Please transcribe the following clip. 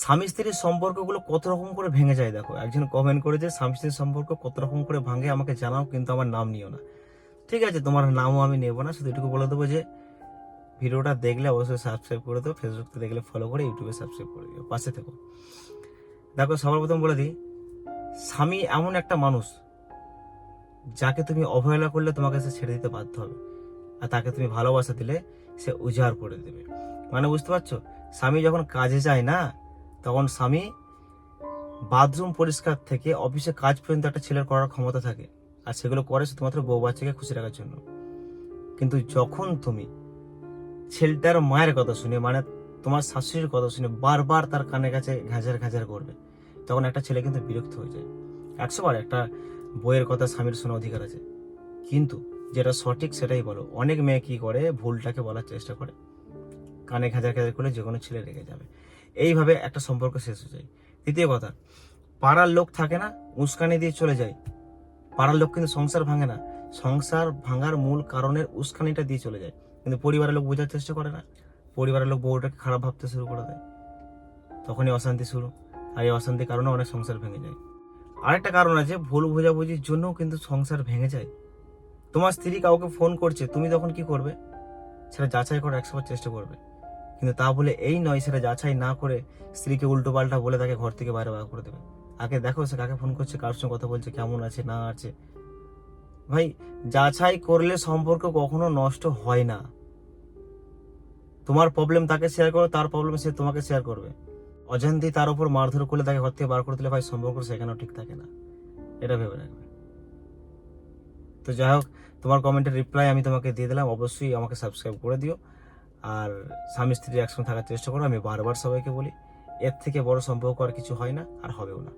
স্বামী স্ত্রীর সম্পর্কগুলো কত রকম করে ভেঙে যায় দেখো। একজন কমেন্ট করেছে, স্বামী স্ত্রীর সম্পর্ক কত রকম করে ভাঙে, আমাকে জানাও, কিন্তু আমার নাম নিও না। ঠিক আছে, তোমার নামও আমি নেব না, শুধু এটুকু বলে দেবো যে, ভিডিওটা দেখলে অবশ্যই সাবস্ক্রাইব করে দেবো ফেসবুক দেখলে ফলো করে ইউটিউবে সাবস্ক্রাইব করে দিও, পাশে থেকো। দেখো, সবার প্রথম বলে দিই, স্বামী এমন একটা মানুষ, যাকে তুমি অবহেলা করলে তোমাকে সে ছেড়ে দিতে বাধ্য হবে, আর তাকে তুমি ভালোবাসা দিলে সে উজাড় করে দেবে। মানে বুঝতে পারছ? স্বামী যখন কাজে যায় না তখন স্বামী বাথরুম পরিষ্কার থেকে অফিসে কাজ পর্যন্ত একটা ছেলের করার ক্ষমতা থাকে। আর সেগুলো করে শুধুমাত্র বউ বাচ্চাকে খুশি রাখার জন্য। কিন্তু যখন তুমি ছেলেটার মায়ের কথা শুনে মানে তোমার শাশুড়ির কথা শুনে বারবার তার কানে কাছে ঘাঁঝার ঘাঁঝার করবে, তখন একটা ছেলে কিন্তু বিরক্ত হয়ে যায়। একশো বার একটা বইয়ের কথা স্বামীর শোনা অধিকার আছে। কিন্তু যেটা সঠিক সেটাই বলো। অনেক মেয়ে কি করে ভুলটাকে বলার চেষ্টা করে। কানে ঘাঁঝার ঘাঁঝার করলে যে কোনো ছেলে রেগে যাবে। এইভাবে একটা সম্পর্ক শেষ হয়ে যায়। দ্বিতীয় কথা, পাড়ার লোক থাকে না, উস্কানি দিয়ে চলে যায়। পাড়ার লোক কিন্তু সংসার ভাঙে না। সংসার ভাঙার মূল কারণের উস্কানিটা দিয়ে চলে যায়। কিন্তু পরিবারের লোক বোঝার চেষ্টা করে না। পরিবারের লোক বউটাকে খারাপ ভাবতে শুরু করে দেয়। তখনই অশান্তি শুরু। আর এই অশান্তির কারণে অনেক সংসার ভেঙে যায়। আরেকটা কারণ আছে, ভুল বোঝাবুঝির জন্যও কিন্তু সংসার ভেঙে যায়। তোমার স্ত্রী কাউকে ফোন করছে, তুমি তখন কি করবে? সেটা যাচাই করার একশোবার চেষ্টা করবে। কিন্তু তা বলে এই নয় সেটা যাচাই না করে স্ত্রীকে উল্টো পাল্টা বলে তাকে ঘর থেকে বাইরে বার করে দেবে। আগে দেখো সে কাকে ফোন করছে, কার সঙ্গে কথা বলছে, কেমন আছে, না আছে। ভাই, যাচাই করলে সম্পর্ক কখনো নষ্ট হয় না। তোমার প্রবলেম তাকে শেয়ার করো, তার প্রবলেম সে তোমাকে শেয়ার করবে। অজান্তি তার উপর মারধর করলে তাকে ঘর থেকে বার করে দিলে ভাই, সম্পর্ক সেখানেও ঠিক থাকে না। এটা ভেবে রাখবে। তো যাই হোক, তোমার কমেন্টের রিপ্লাই আমি তোমাকে দিয়ে দিলাম। অবশ্যই আমাকে সাবস্ক্রাইব করে দিও। আর স্বামী স্ত্রী একসঙ্গে থাকার চেষ্টা করো। আমি বারবার সবাইকে বলি, এর থেকে বড় সম্পর্ক আর কিছু হয় না, আর হবেও না।